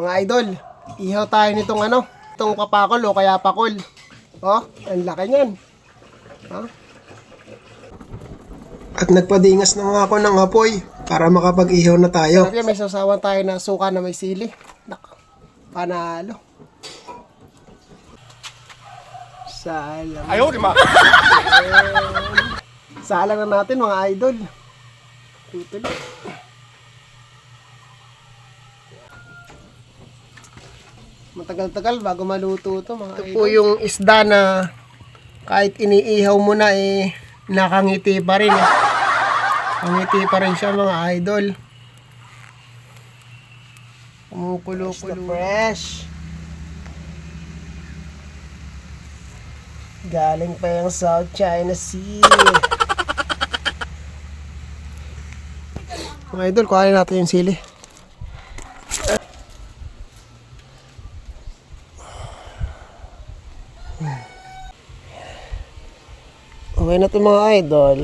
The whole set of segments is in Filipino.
Mga idol, ihaw tayo nitong ano, itong kapakol o kaya pakol. Oh, ang laki niyan. Ha? At nagpadingas na nga ako ng apoy para makapag-ihaw na tayo. Yan, may sasawan tayo na suka na may sili. Nak, panalo. Salang. Ayaw, di ma. Salang na natin mga idol. Tutuloy. Matagal-tagal bago maluto to mga Ito po yung isda na kahit iniihaw mo na eh nakangiti pa rin eh. Nakangiti pa rin siya mga idol. Kumukulo-kulo. Fresh. Galing pa yung South China Sea. Mga idol, kuhanin natin yung sili. Okay na ito mga idol.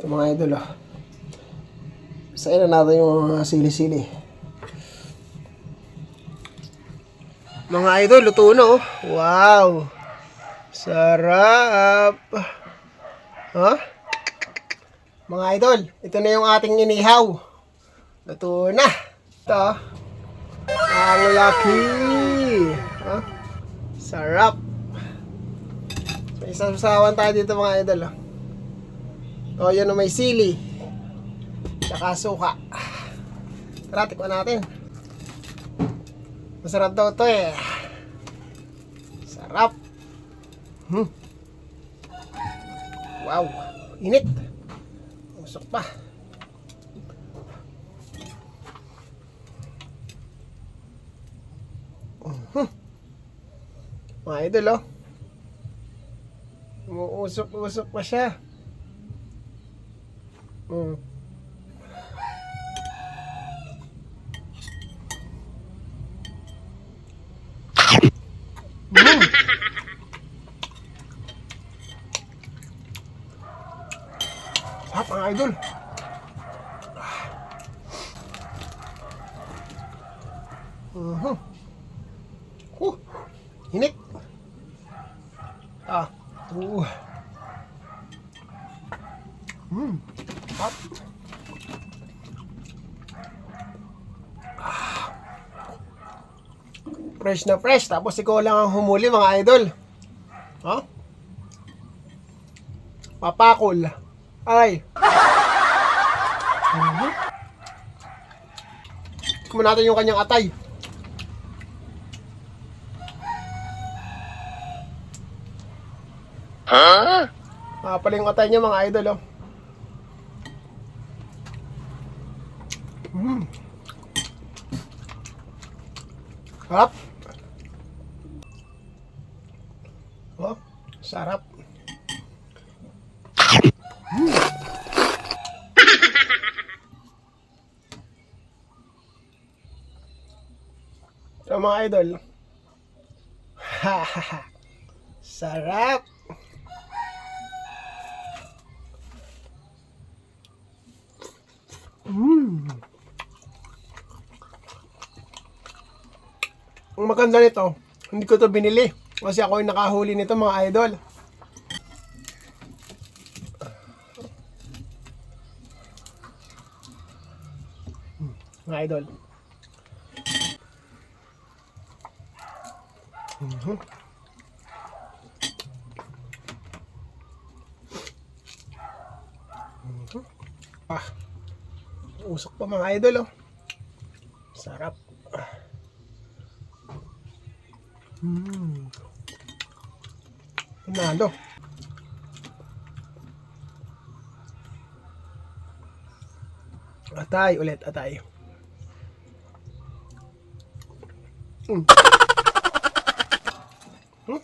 Ito mga idol ah. Sain na natin yung mga sili-sili. Mga idol, luto na oh. Wow! Sarap! Ha? Mga idol, ito na yung ating inihaw. Luto na. Ito. Ang laki. Ha? Sarap. Isang sasawan tayo dito mga idol. Oh. O, yan ang may sili. Tsaka suka. Tara, tikman natin. Masarap daw to eh. Sarap. Hmm. Wow. Init. Usok pa. Mhm. Mga idol, oh. Umuusok-usok pa siya. Mm. Mm. Sarap idol. Mhm. Uh, init. Ah. Uh. Mm. Hot. Ah. Fresh na fresh. Tapos ikaw lang ang humuli mga idol. Ha? Papakol. Ay. Mhm. Kumain natin yung kanyang atay. Huh? Ah, pala yung atay niya mga idol, oh. Mm. Sarap. Oh, sarap. Mm. So mga idol. Sarap. Ang maganda nito, hindi ko to binili. Kasi ako yung nakahuli nito mga idol. Hmm, Mga idol. Mhm. Mhm. Ah. Usok pa mga idol oh. Sarap. Hmm. Panalo. Atay ulit, atay. Hmm. Hmm.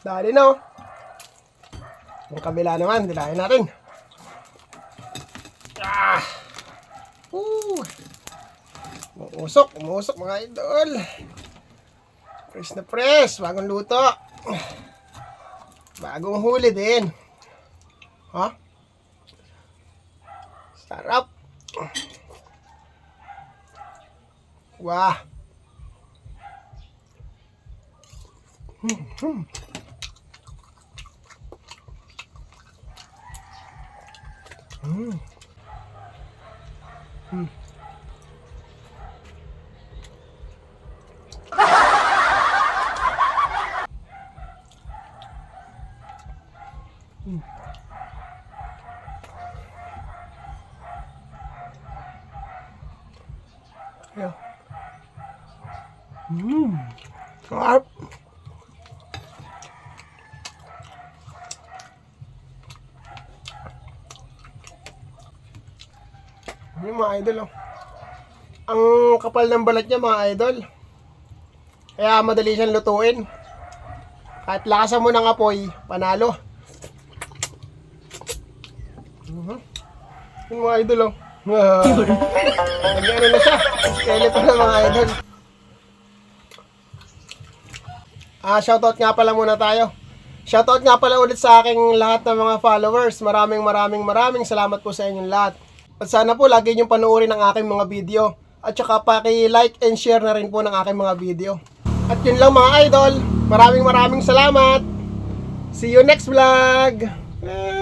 Dali na oh. Yung kabila naman, dilayan natin. Ah! Woo! Umuusok, umuusok mga idol. Fresh na fresh, bagong luto. Bagong huli din. Ha? Sarap. Wah. Hmm, hmm. Hmm. Hmm. Yeah. Mmm. Sarap. Yung mga idol, oh. Ang kapal ng balat niya, mga idol. Kaya madali siyang lutuin. Kahit lakasan mo ng apoy, panalo. Mhm. Yung mga idol, oh. Ah. Nag-ano na siya. Skeleton na mga idol. Ah, shoutout nga pala muna tayo. Shoutout nga pala ulit sa aking lahat ng mga followers. Maraming maraming maraming salamat po sa inyong lahat. At sana po lagi niyong panoorin ang aking mga video. At saka paki-like and share na rin po ng aking mga video. At yun lang mga idol. Maraming maraming salamat. See you next vlog. Ah.